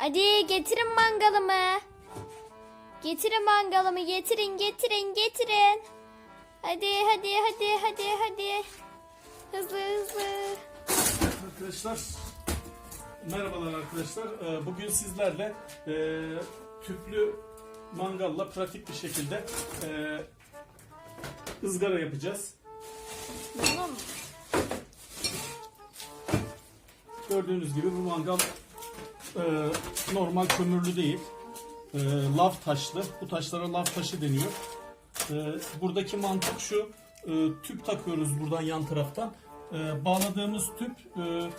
Hadi getirin mangalımı. Getirin mangalımı getirin getirin getirin. Hadi hadi hadi hadi hadi. Hızlı hızlı. Arkadaşlar merhabalar arkadaşlar. Ee, Bugün sizlerle e, tüplü mangalla pratik bir şekilde e, ızgara yapacağız. Gördüğünüz gibi bu mangal e, normal kömürlü değil. E, lav taşlı. Bu taşlara lav taşı deniyor. E, buradaki mantık şu. e, tüp takıyoruz buradan yan taraftan. E, bağladığımız tüp e,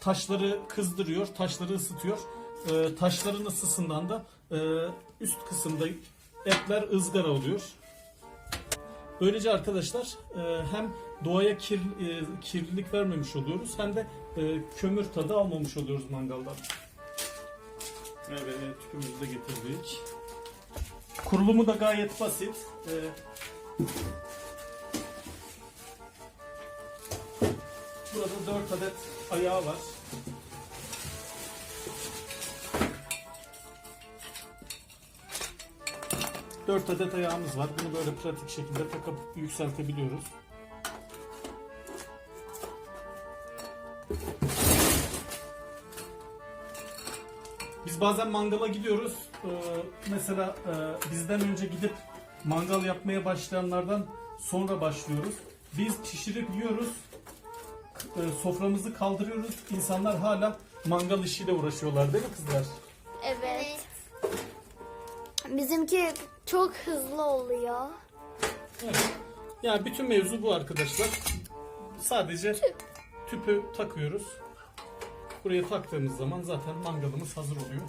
taşları kızdırıyor, taşları ısıtıyor. E, taşların ısısından da e, üst kısımda etler ızgara oluyor. Böylece arkadaşlar e, hem doğaya kir, e, kirlilik vermemiş oluyoruz hem de e, kömür tadı almamış oluyoruz mangaldan. Evet tüpümüzü de getirdik. Kurulumu da gayet basit. Burada 4 adet ayağı var. Dört adet ayağımız var. Bunu böyle pratik şekilde takıp yükseltebiliyoruz. Biz bazen mangala gidiyoruz. Ee, mesela e, bizden önce gidip mangal yapmaya başlayanlardan sonra başlıyoruz. Biz pişirip yiyoruz. E, soframızı kaldırıyoruz. İnsanlar hala mangal işiyle uğraşıyorlar değil mi kızlar? Evet. Bizimki çok hızlı oluyor. Evet. Yani bütün mevzu bu arkadaşlar. Sadece tüpü takıyoruz. Buraya taktığımız zaman zaten mangalımız hazır oluyor.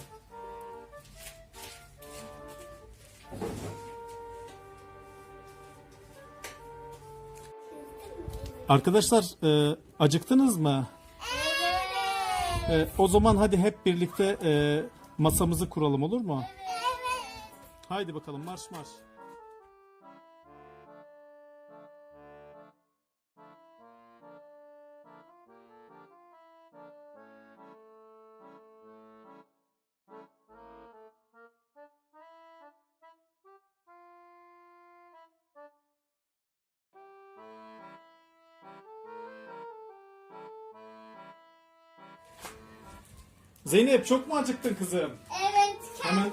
Arkadaşlar e, acıktınız mı? E, o zaman hadi hep birlikte e, masamızı kuralım olur mu? Haydi bakalım marş marş. Zeynep çok mu acıktın kızım? Evet, Hemen-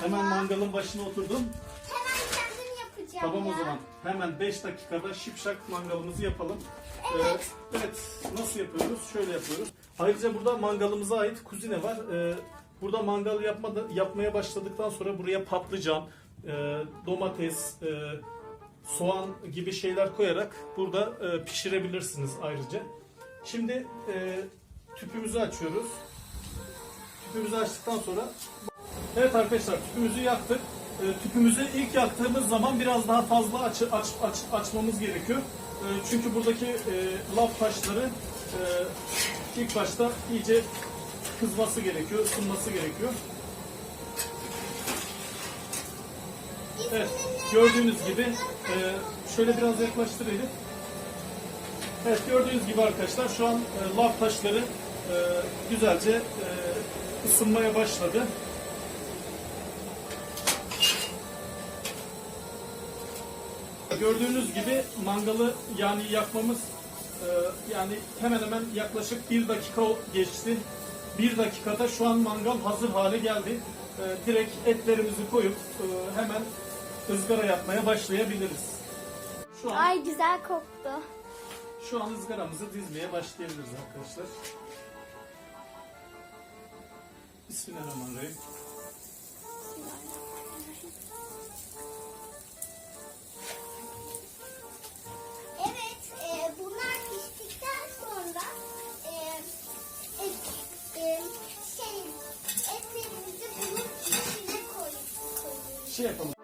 Hemen mangalın başına oturdum. Hemen kendim yapacağım Tamam ya. o zaman. Hemen 5 dakikada şipşak mangalımızı yapalım. Evet. evet. Nasıl yapıyoruz? Şöyle yapıyoruz. Ayrıca burada mangalımıza ait kuzine var. Ee, burada mangal yapmada, yapmaya başladıktan sonra buraya patlıcan, e, domates, e, soğan gibi şeyler koyarak burada e, pişirebilirsiniz ayrıca. Şimdi e, tüpümüzü açıyoruz. Tüpümüzü açtıktan sonra Evet arkadaşlar tüpümüzü yaktık. Ee, tüpümüzü ilk yaktığımız zaman biraz daha fazla aç, aç, aç, açmamız gerekiyor. Ee, çünkü buradaki e, lav taşları e, ilk başta iyice kızması gerekiyor, ısınması gerekiyor. Evet, gördüğünüz gibi e, şöyle biraz yaklaştırayım. Evet gördüğünüz gibi arkadaşlar şu an e, lav taşları e, güzelce e, ısınmaya başladı. Gördüğünüz gibi mangalı yani yakmamız e, yani hemen hemen yaklaşık bir dakika geçti. Bir dakikada şu an mangal hazır hale geldi. E, direkt etlerimizi koyup e, hemen ızgara yapmaya başlayabiliriz. Şu an Ay güzel koktu. şu an ızgaramızı dizmeye başlayabiliriz arkadaşlar. Bismillahirrahmanirrahim. Evet, Şey yapalım.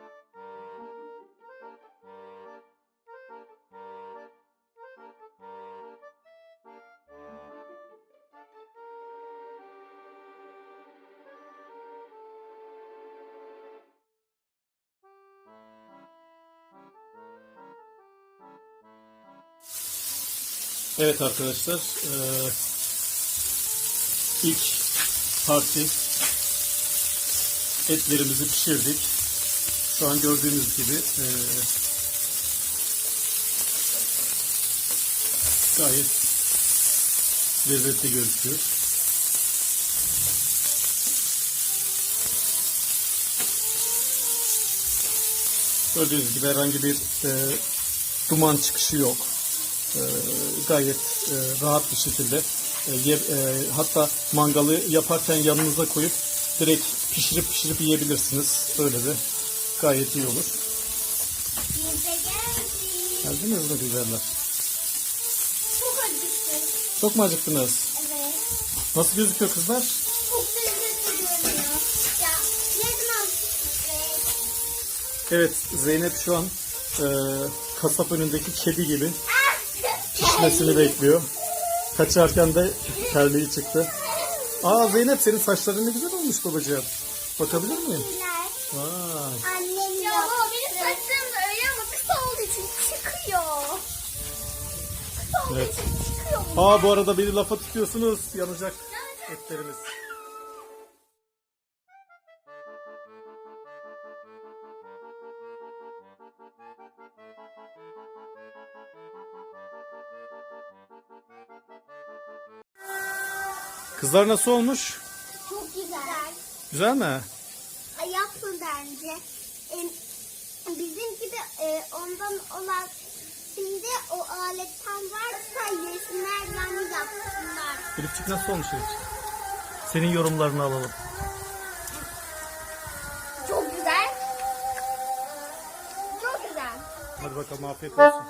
Evet arkadaşlar, eee, ilk parti etlerimizi pişirdik. Şu an gördüğünüz gibi e, gayet lezzetli gözüküyor. Gördüğünüz gibi herhangi bir e, duman çıkışı yok. E, gayet e, rahat bir şekilde e, e, hatta mangalı yaparken yanınıza koyup direkt pişirip pişirip yiyebilirsiniz. Öyle de gayet iyi olur. Geldiniz mi güzeller? Çok acıktık. Çok mu acıktınız? Evet. Nasıl gözüküyor kızlar? Çok lezzetli görünüyor. Ya yedim azıcık. Evet Zeynep şu an e, kasap önündeki kedi gibi pişmesini bekliyor. Kaçarken de terliği çıktı. Aa Zeynep senin saçların ne güzel olmuş babacığım. Bakabilir miyim? Vay. Annem Ya yaptı. baba benim saçlarım da öyle ama kısa olduğu için çıkıyor. Kısa olduğu Evet. için çıkıyor bu. Aa bu arada beni lafa tutuyorsunuz. Yanacak etlerimiz. Kızlar nasıl olmuş? Çok güzel. Güzel mi? Ay, Yapsın bence. Em, Bizim gibi e, ondan olan şimdi o aletten varsa yesinler yani yapsınlar. Elifçik nasıl olmuş Elifçik? Senin yorumlarını alalım. Çok güzel. Çok güzel. Hadi bakalım afiyet olsun.